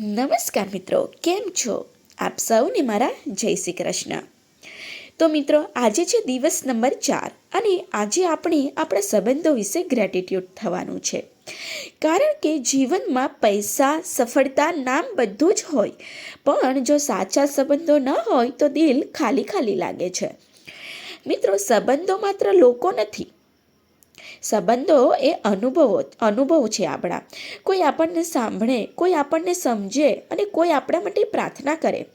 નમસ્કાર મિત્રો, કેમ છો? આપ સૌને મારા જય શ્રી કૃષ્ણ. તો મિત્રો, આજે છે દિવસ નંબર ચાર અને આજે આપણે આપણા સંબંધો વિશે ગ્રેટિટ્યૂડ થવાનું છે. કારણ કે જીવનમાં પૈસા, સફળતા નામ બધું જ હોય, પણ જો સાચા સંબંધો ન હોય તો દિલ ખાલી ખાલી લાગે છે. મિત્રો, સંબંધો માત્ર લોકો નથી સંબંધો એ અનુભવો, અનુભવ છે આપણા. કોઈ આપણને સાંભળે, કોઈ આપણને સમજે અને કોઈ આપણા માટે પ્રાર્થના કરે.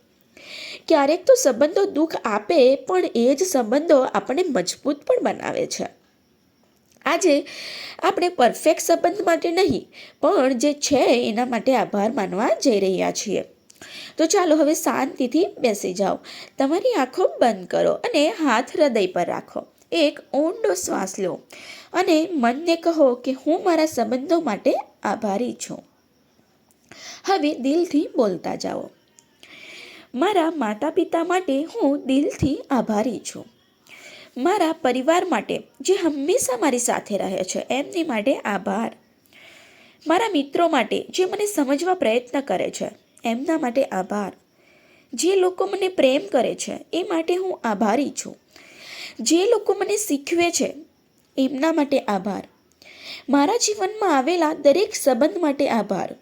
ક્યારેક તો સંબંધો દુઃખ આપે, પણ એ જ સંબંધો આપણને મજબૂત પણ બનાવે છે. આજે આપણે પરફેક્ટ સંબંધ માટે નહીં, પણ જે છે એના માટે આભાર માનવા જઈ રહ્યા છીએ. તો ચાલો હવે શાંતિથી બેસી જાઓ. તમારી આંખો બંધ કરો અને હાથ હૃદય પર રાખો. એક ઊંડો શ્વાસ લો અને મનને કહો કે હું મારા સંબંધો માટે આભારી છું. હવે દિલથી બોલતા જાઓ. મારા માતા પિતા માટે હું દિલથી આભારી છું. મારા પરિવાર માટે જે હંમેશા મારી સાથે રહે છે, એમની માટે આભાર. મારા મિત્રો માટે જે મને સમજવા પ્રયત્ન કરે છે, એમના માટે આભાર. જે લોકો મને પ્રેમ કરે છે, એ માટે હું આભારી છું. જે લોકો મને શીખવે છે, એમના માટે આભાર. મારા જીવનમાં આવેલા દરેક સંબંધ માટે આભાર.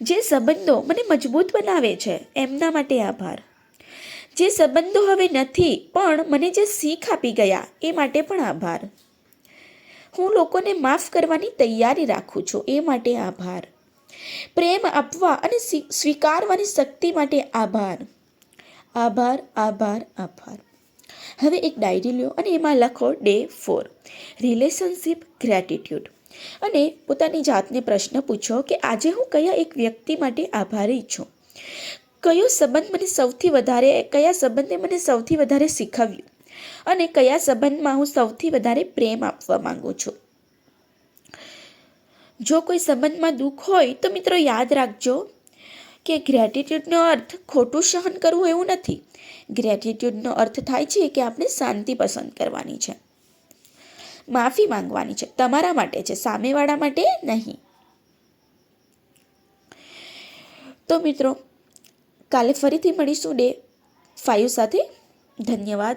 જે સંબંધો મને મજબૂત બનાવે છે, એમના માટે આભાર. જે સંબંધો હવે નથી, પણ મને જે શીખ આપી ગયા, એ માટે પણ આભાર. હું લોકોને માફ કરવાની તૈયારી રાખું છું, એ માટે આભાર. પ્રેમ આપવા અને સ્વીકારવાની શક્તિ માટે આભાર. આભાર આભાર આભાર. હવે એક ડાયરી લ્યો અને એમાં લખો ડે ફોર. Relationship gratitude. અને પોતાની જાતને પ્રશ્ન પૂછો કે આજે હું કયા એક વ્યક્તિ માટે આભારી છું? કયો સંબંધ મને સૌથી વધારે, કયા સંબંધે મને સૌથી વધારે શીખવ્યું? અને કયા સંબંધમાં હું સૌથી વધારે પ્રેમ આપવા માંગુ છું? જો કોઈ સંબંધમાં દુઃખ હોય તો મિત્રો યાદ રાખજો કે ગ્રેટિટ્યૂડનો અર્થ ખોટું સહન કરવું એવું નથી. ગ્રેટિટ્યૂડનો અર્થ થાય છે કે આપણે શાંતિ પસંદ કરવાની છે. માફી માંગવાની છે. તમારા માટે છે, સામેવાળા માટે નહીં. તો મિત્રો, કાલે ફરીથી મળીશું ડે. ફાઇવ સાથે. ધન્યવાદ.